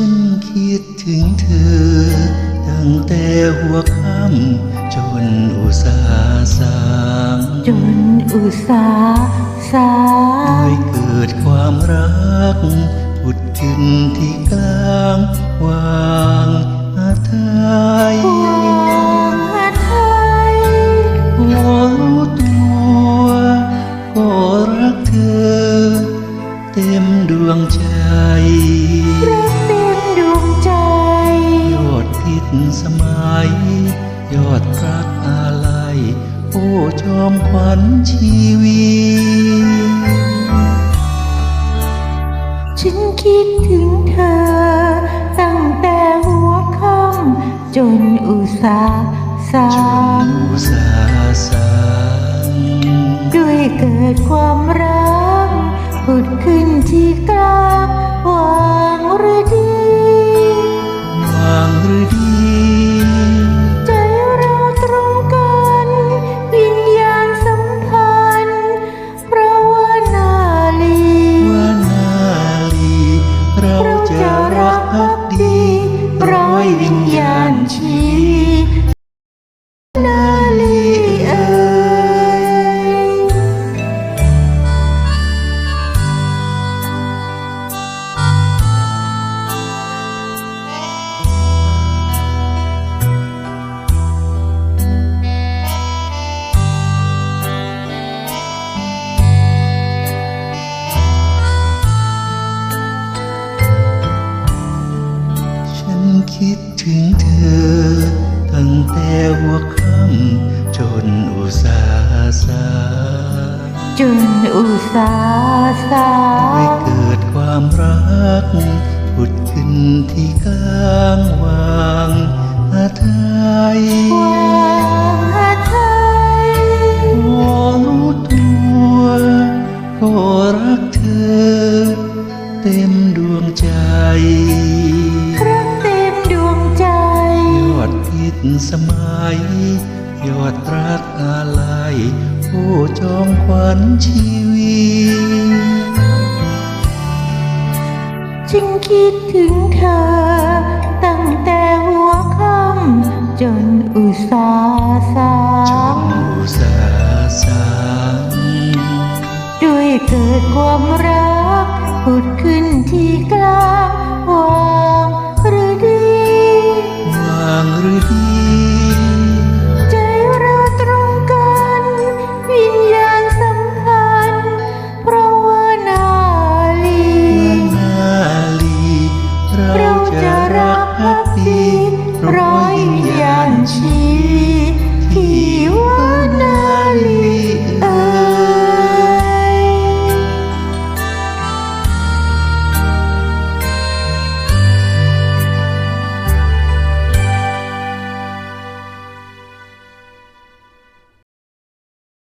ฉันคิดถึงเธอ ตั้งแต่หัวค่ำจนอุตสาสางจนอุตสาสาด้วยเกิดความรักผุดขึ้นที่กลางวางอาไทยวางหาไทยพอรู้ตัวก็รักเธอ เต็มดวงใจ จอมขวัญชีวีฉันคิดถึงเธอ ตั้งแต่หัวค่ำจนอุตสาสาจนอุตสาสา ถึงเธอ ตั้งแต่หัวค่ำจนอุสาสาจนอุสาสาให้เกิดความรักผุดขึ้นที่กลางวางอาไทยวางหาไทยพอรู้ตัวก็รักเธอ เต็มดวงใจ สมัย ยอดรักอาลัยโอ้จอมขวัญชีวีจึงคิดถึงเธอ ตั้งแต่หัวค่ำจนอุตสาห์สาจนอุตสาห์สางด้วยเกิดความรักผุดขึ้นที่กลางวา